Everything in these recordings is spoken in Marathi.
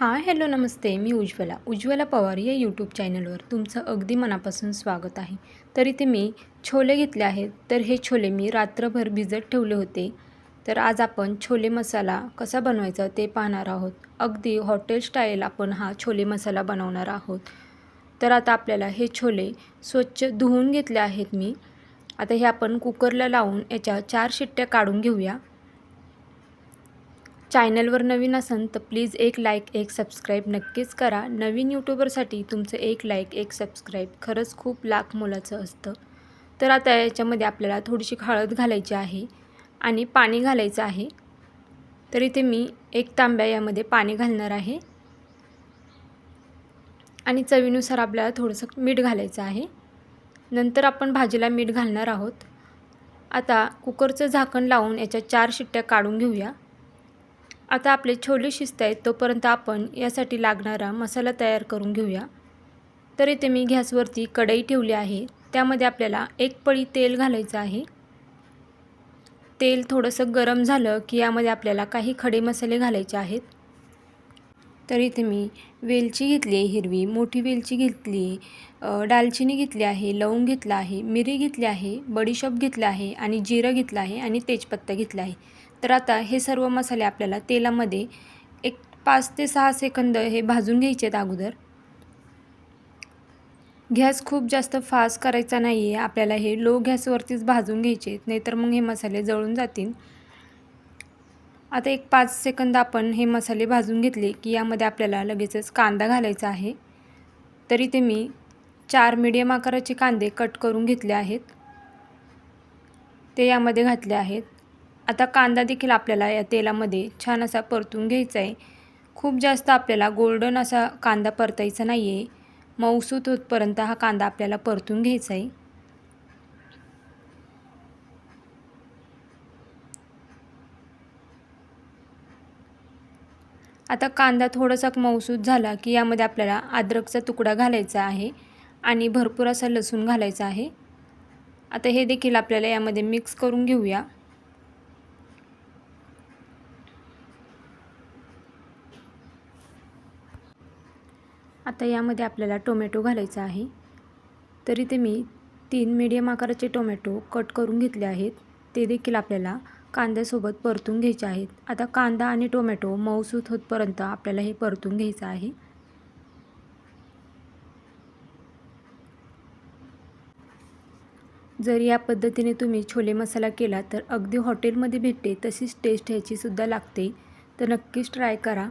हां हॅलो नमस्ते. मी उज्ज्वला. उज्ज्वला पवार या यूट्यूब चॅनलवर तुमचं अगदी मनापासून स्वागत आहे. तर इथे मी छोले घेतले आहेत. तर हे छोले मी रात्रभर भिजत ठेवले होते. तर आज आपण छोले मसाला कसा बनवायचा ते पाहणार आहोत. अगदी हॉटेल स्टाईल आपण हा छोले मसाला बनवणार आहोत. तर आता आपल्याला हे छोले स्वच्छ धुवून घेतले आहेत मी. आता हे आपण कुकरला लावून याच्या चार शिट्ट्या काढून घेऊया. चॅनलवर नवीन असन तर प्लीज एक लाईक एक सबस्क्राईब नक्कीच करा. नवीन यूट्यूबरसाठी तुमचं एक लाईक एक सबस्क्राईब खरंच खूप लाख मोलाचं असतं. तर आता याच्यामध्ये आपल्याला थोडीशी हळद घालायची आहे आणि पाणी घालायचं आहे. तर इथे मी एक तांब्या यामध्ये पाणी घालणार आहे. आणि चवीनुसार आपल्याला थोडंसं मीठ घालायचं आहे. नंतर आपण भाजीला मीठ घालणार आहोत. आता कुकरचं झाकण लावून याच्या चार शिट्ट्या काढून घेऊया. आता आपले छोले शिजत आहेत तोपर्यंत आपण यासाठी लागणारा मसाला तयार करून घेऊया. तर इथे मी गॅसवरती कढई ठेवली आहे. त्यामध्ये आपल्याला एक पळी तेल घालायचं आहे. तेल थोडंसं गरम झालं की यामध्ये आपल्याला काही खडे मसाले घालायचे आहेत. तर इथे मी वेलची घेतली आहे हिरवी मोठी वेलची घेतली दालचिनी घेतली आहे लवंग घेतला आहे मिरी घेतली आहे बडीशॉप घेतला आहे आणि जिरं घेतलं आहे आणि तेजपत्ता घेतला आहे. तर आता हे सर्व मसाले आपल्याला तेलामध्ये एक पाच ते सहा सेकंद हे भाजून घ्यायचे आहेत अगोदर. गॅस खूप जास्त फास्ट करायचा नाही आहे आपल्याला हे लो गॅसवरतीच भाजून घ्यायचे आहेत नाहीतर मग हे मसाले जळून जातील. आता एक पाच सेकंद आपण हे मसाले भाजून घेतले की यामध्ये आपल्याला लगेचच कांदा घालायचा आहे. तरी ते मी चार मीडियम आकाराचे कांदे कट करून घेतले आहेत. ते यामध्ये घातले आहेत. आता कांदा देखील आपल्याला या तेलामध्ये छान असा परतून घ्यायचा आहे. खूप जास्त आपल्याला गोल्डन असा कांदा परतायचा नाही आहे मऊसूत होतपर्यंत हा कांदा आपल्याला परतून घ्यायचा आहे. आता कांदा थोडासा मऊसूत झाला की यामध्ये आपल्याला अद्रकचा तुकडा घालायचा आहे आणि भरपूर असा लसूण घालायचा आहे. आता हे देखील आपल्याला यामध्ये मिक्स करून घेऊया. आता यामध्ये आपल्याला टोमॅटो घालायचा आहे. तरी ते मी तीन मीडियम आकाराचे टोमॅटो कट करून घेतले आहेत. ते देखील आपल्याला कांद्यासोबत परतून घ्यायचे आहेत. आता कांदा आणि टोमॅटो मऊसूत होतपर्यंत आपल्याला हे परतून घ्यायचं आहे. जर या पद्धतीने तुम्ही छोले मसाला केला तर अगदी हॉटेलमध्ये भेटते तशीच टेस्ट ह्याचीसुद्धा लागते. तर नक्कीच ट्राय करा.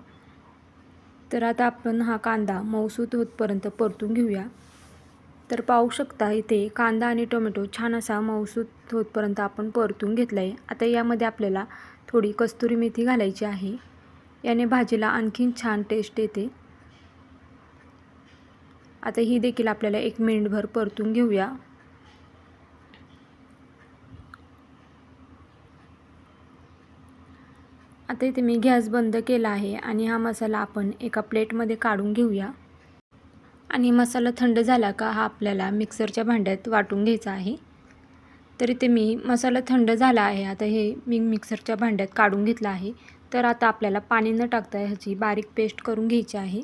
तर आता आपण हा कांदा मऊसूत होतपर्यंत परतून घेऊया. तर पाहू शकता इथे कांदा आणि टोमॅटो छान असा मऊसूत होतपर्यंत आपण परतून घेतला आहे आता यामध्ये आपल्याला थोडी कस्तुरी मेथी घालायची आहे. याने भाजीला आणखीन छान टेस्ट येते. आता ही देखील आपल्याला एक मिनिटभर परतून घेऊया. आता इथे मी गॅस बंद केला आहे आणि हा मसाला आपण एका प्लेटमध्ये काढून घेऊया. आणि मसाला थंड झाला का हा आपल्याला मिक्सरच्या भांड्यात वाटून घ्यायचा आहे. तर इथे मी मसाला थंड झाला आहे. आता हे मी मिक्सरच्या भांड्यात काढून घेतला आहे. तर आता आपल्याला पाणी न टाकता ह्याची बारीक पेस्ट करून घ्यायची आहे.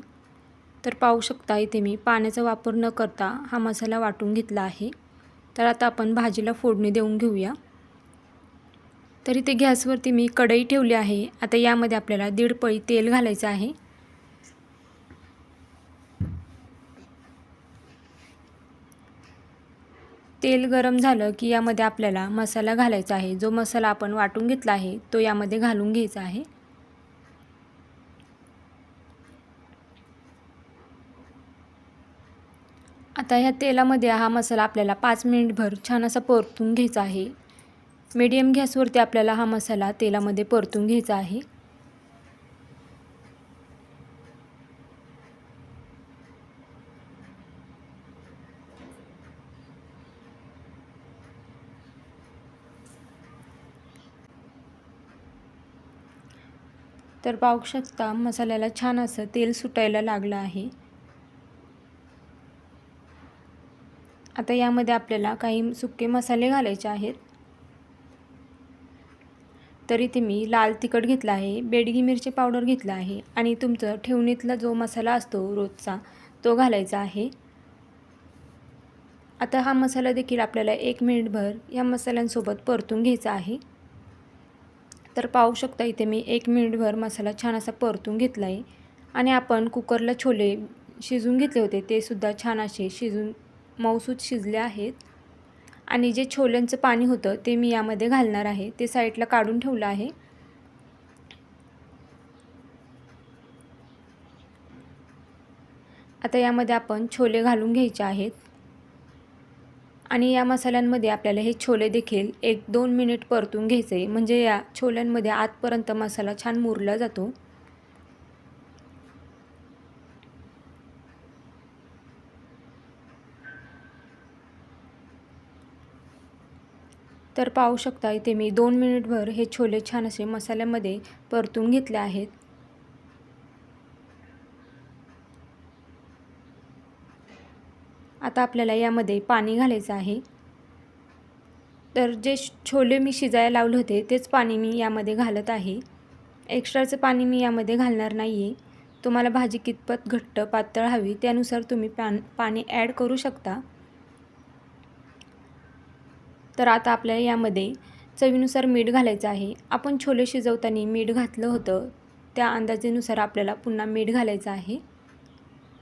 तर पाहू शकता इथे मी पाण्याचा वापर न करता हा मसाला वाटून घेतला आहे. तर आता आपण भाजीला फोडणी देऊन घेऊया. तर इथे गॅसवरती मी कढई ठेवली आहे. आता यामध्ये आपल्याला दीड पळी तेल घालायचं आहे. तेल गरम झालं की यामध्ये आपल्याला मसाला घालायचा आहे. जो मसाला आपण वाटून घेतला आहे तो यामध्ये घालून घ्यायचा आहे. आता ह्या तेलामध्ये हा मसाला आपल्याला पाच मिनिटभर छान असा परतून घ्यायचा आहे. मीडियम गॅसवरती आपल्याला हा मसाला तेलामध्ये परतून घ्यायचा आहे. तर पाहू शकता मसाल्याला छान असं तेल सुटायला लागलं आहे. आता यामध्ये आपल्याला काही सुके मसाले घालायचे आहेत. तर इथे मी लाल तिखट घेतला आहे बेडगी मिरची पावडर घेतला आहे आणि तुमचं ठेवणीतला जो मसाला असतो रोजचा तो घालायचा आहे. आता हा मसाला देखील आपल्याला एक मिनिटभर या मसाल्यांसोबत परतून घ्यायचा आहे. तर पाहू शकता इथे मी एक मिनिटभर मसाला छान असा परतून घेतला आहे आणि आपण कुकरला छोले शिजून घेतले होते ते सुद्धा छान असे शिजून मऊसूत शिजले आहेत. आणि जे छोल्यांचं पाणी होतं ते मी यामध्ये घालणार आहे ते साईडला काढून ठेवलं आहे. आता यामध्ये आपण छोले घालून घ्यायचे आहेत. आणि या मसाल्यांमध्ये आपल्याला हे छोले देखील एक दोन मिनिट परतून घ्यायचे म्हणजे या छोल्यांमध्ये आतपर्यंत मसाला छान मुरला जातो. तर पाहू शकता इथे मी दोन मिनिटभर हे छोले छान असे मसाल्यामध्ये परतून घेतले आहेत. आता आपल्याला यामध्ये पाणी घालायचं आहे. तर जे छोले मी शिजायला लावले होते तेच पाणी मी यामध्ये घालत आहे. एक्स्ट्राचं पाणी मी यामध्ये घालणार नाही आहे तुम्हाला भाजी कितपत घट्ट पातळ हवी त्यानुसार तुम्ही पान पाणी ॲड करू शकता. तर आता आपल्याला यामध्ये चवीनुसार मीठ घालायचं आहे. आपण छोले शिजवताना मीठ घातलं होतं. त्या अंदाजेनुसार आपल्याला पुन्हा मीठ घालायचं आहे.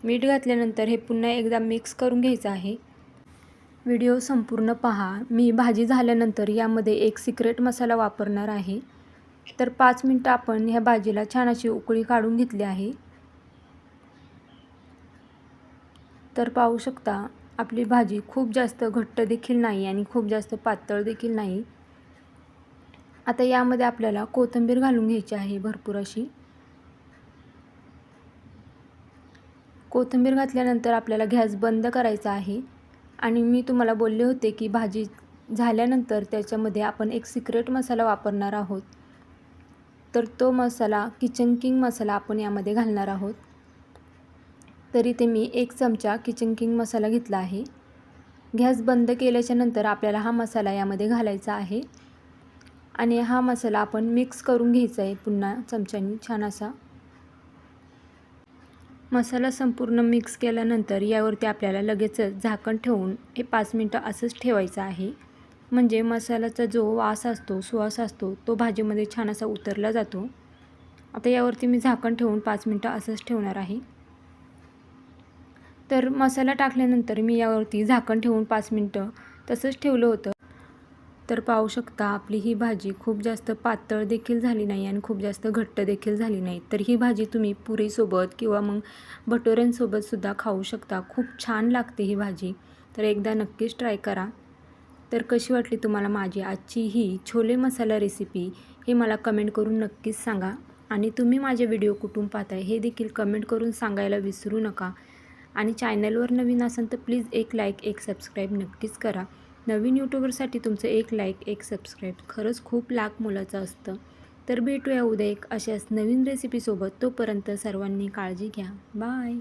मीठ घातल्यानंतर हे पुन्हा एकदा मिक्स करून घ्यायचं आहे. व्हिडिओ संपूर्ण पहा. मी भाजी झाल्यानंतर यामध्ये एक सिक्रेट मसाला वापरणार आहे. तर पाच मिनटं आपण ह्या भाजीला छान अशी उकळी काढून घेतली आहे. तर पाहू शकता आपली भाजी खूप जास्त घट्ट देखील नाही आणि खूप जास्त पातळ देखील नाही. आता यामध्ये आपल्याला कोथिंबीर घालून घ्यायची आहे भरपूर अशी. कोथिंबीर घातल्यानंतर आपल्याला गॅस बंद करायचा आहे. आणि मी तुम्हाला बोलले होते की भाजी झाल्यानंतर त्याच्यामध्ये आपण एक सिक्रेट मसाला वापरणार आहोत. तर तो मसाला किचन किंग मसाला आपण यामध्ये घालणार आहोत. तरी ते मी एक चमचा किचन किंग मसाला घेतला आहे. गॅस बंद केल्याच्यानंतर आपल्याला हा मसाला यामध्ये घालायचा आहे. आणि हा मसाला आपण मिक्स करून घ्यायचा आहे. पुन्हा चमच्यानी छान असा. मसाला संपूर्ण मिक्स केल्यानंतर यावरती आपल्याला लगेचच झाकण ठेवून हे पाच मिनटं असंच ठेवायचं आहे. म्हणजे मसाल्याचा जो वास असतो सुवास असतो तो भाजीमध्ये छान असा उतरला जातो. आता यावरती मी झाकण ठेवून पाच मिनटं असंच ठेवणार आहे. तर मसाला टाकल्यानंतर मी यावरती झाकण ठेवून पाच मिनटं तसंच ठेवलं होतं. तर पाहू शकता आपली ही भाजी खूप जास्त पातळ देखील झाली नाही आणि खूप जास्त घट्ट देखील झाली नाही. तर ही भाजी तुम्ही पुरीसोबत किंवा मग भटोऱ्यांसोबतसुद्धा खाऊ शकता. खूप छान लागते ही भाजी. तर एकदा नक्कीच ट्राय करा. तर कशी वाटली तुम्हाला माझी आजची ही छोले मसाला रेसिपी हे मला कमेंट करून नक्कीच सांगा. आणि तुम्ही माझे व्हिडिओ कुठून पाहताय हे देखील कमेंट करून सांगायला विसरू नका. आणि चॅनलवर नवीन असाल तर प्लीज एक लाईक एक सबस्क्राईब नक्कीच करा. नवीन यूट्यूबरसाठी तुमचं एक लाईक एक सबस्क्राईब खरंच खूप लाख मोलाचं असतं. तर भेटूया उद्या एक अशाच नवीन रेसिपीसोबत तोपर्यंत सर्वांनी काळजी घ्या. बाय